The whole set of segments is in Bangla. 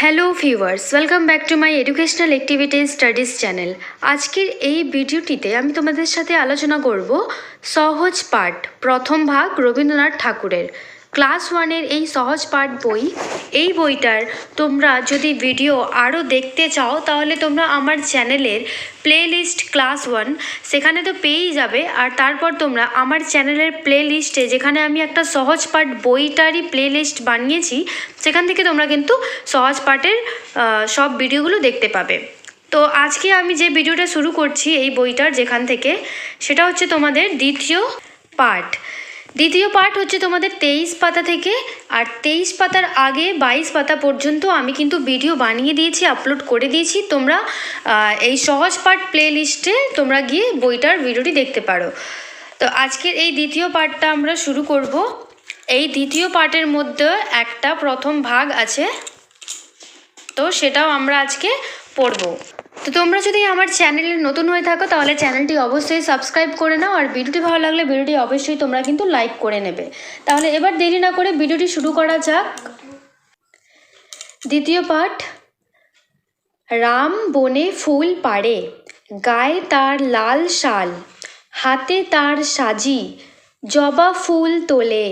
Hello viewers welcome back to my educational activity studies channel আজকের এই ভিডিওটিতে আমি তোমাদের সাথে আলোচনা করব সহজ পাঠ, প্রথম ভাগ রবীন্দ্রনাথ ঠাকুরের। ক্লাস ওয়ানের এই সহজ পাঠ বই, এই বইটার তোমরা যদি ভিডিও আরও দেখতে চাও, তাহলে তোমরা আমার চ্যানেলের প্লে লিস্ট ক্লাস ওয়ান সেখানে তো পেয়েই যাবে। আর তারপর তোমরা আমার চ্যানেলের প্লে লিস্টে যেখানে আমি একটা সহজ পাঠ বইটারই প্লে লিস্ট বানিয়েছি, সেখান থেকে তোমরা কিন্তু সহজ পাঠের সব ভিডিওগুলো দেখতে পাবে। তো আজকে আমি যে ভিডিওটা শুরু করছি এই বইটার যেখান থেকে, সেটা হচ্ছে তোমাদের দ্বিতীয় পাঠ। দ্বিতীয় পার্ট হচ্ছে তোমাদের তেইশ পাতা থেকে, আর তেইশ পাতার আগে বাইশ পাতা পর্যন্ত আমি কিন্তু ভিডিও বানিয়ে দিয়েছি আপলোড করে দিয়েছি। তোমরা এই সহজ পাঠ প্লে লিস্টে তোমরা গিয়ে বইটার ভিডিওটি দেখতে পারো। তো আজকের এই দ্বিতীয় পার্টটা আমরা শুরু করব। এই দ্বিতীয় পার্টের মধ্যে একটা প্রথম ভাগ আছে। তো সেটাও আমরা আজকে পড়ব। তো তোমরা যদি আমার চ্যানেলে নতুন হয়ে থাকো, তাহলে চ্যানেলটি অবশ্যই সাবস্ক্রাইব করে নাও। আর ভিডিওটি ভালো লাগলে ভিডিওটি অবশ্যই তোমরা কিন্তু লাইক করে নেবে। তাহলে এবার দেরি না করে ভিডিওটি শুরু করা যাক। দ্বিতীয় পাঠ, রাম বনে ফুল পাড়ে, গায়ে তার লাল শাল, হাতে তার সাজি, জবা ফুল তোলে,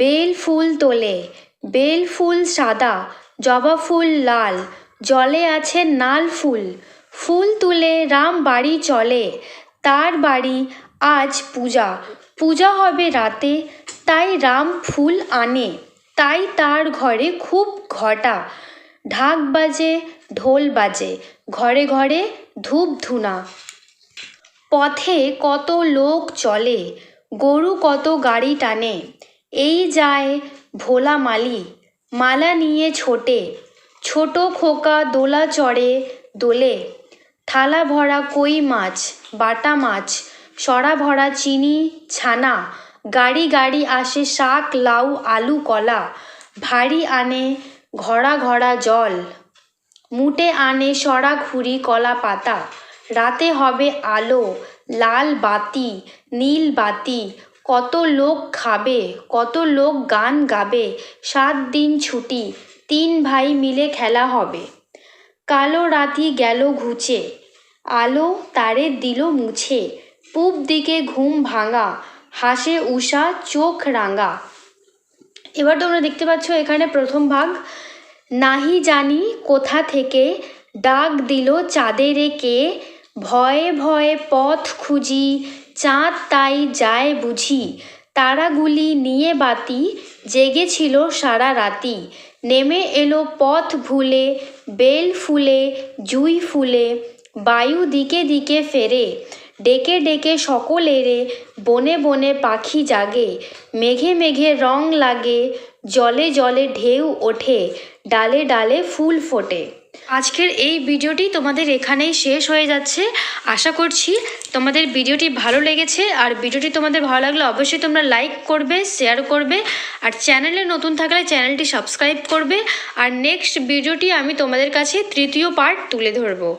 বেল ফুল তোলে, বেল ফুল সাদা, জবা ফুল লাল, জলে আছে নাল ফুল ফুল তুলে রাম বাড়ি চলে, তার বাড়ি আজ পূজা। পূজা হবে রাতে, তাই রাম ফুল আনে, তাই তার ঘরে খুব ঘটা। ঢাক বাজে, ঢোল বাজে, ঘরে ঘরে ধূপ ধুনা। পথে কত লোক চলে, গরু কত গাড়ি টানে। এই যায় ভোলা মালি, মালা নিয়ে ছোটে, ছোট খোকা দোলা চড়ে দোলে। থালা ভরা কই মাছ, বাটা মাছ, সরা ভরা চিনি, ছানা, গাড়ি গাড়ি আসে শাক, লাউ, আলু, কলা, ভারী আনে ঘড়া ঘড়া জল, মুটে আনে সরা ঘুরি কলা পাতা, রাতে হবে আলো, লাল বাতি, নীল বাতি, কত লোক খাবে, কত লোক গান গাবে, সাত দিন ছুটি, তিন ভাই মিলে খেলা হবে, কালো রাতি গেল ঘুচে আলো তারে দিল মুছে। পূব দিকে ঘুম ভাঙা, হাসে উষা চোখ রাঙা। এবার তোমরা দেখতে পাচ্ছ এখানে প্রথম ভাগ। নাহি জানি কোথা থেকে ডাক দিল চাঁদেরে কে ভয়ে ভয়ে পথ খুঁজি, চাঁদ তাই যায় বুঝি। তারাগুলি নিয়ে বাতি, জেগেছিল সারা রাতি। নেমে এলো পথ ভুলে, বেল ফুলে, জুই ফুলে। বায়ু দিকে দিকে ফেরে, ডেকে ডেকে সকলেরে বনে বনে পাখি জাগে। মেঘে মেঘে রং লাগে, জলে জলে ঢেউ ওঠে, ডালে ডালে ফুল ফোটে। আজকের এই ভিডিওটি তোমাদের এখানেই শেষ হয়ে যাচ্ছে। আশা করছি তোমাদের ভিডিওটি ভালো লেগেছে। আর ভিডিওটি তোমাদের ভালো লাগলে অবশ্যই তোমরা লাইক করবে শেয়ার করবে। আর চ্যানেলে নতুন থাকলে চ্যানেলটি সাবস্ক্রাইব করবে। আর নেক্সট ভিডিওটি আমি তোমাদের কাছে তৃতীয় পার্ট তুলে ধরবো।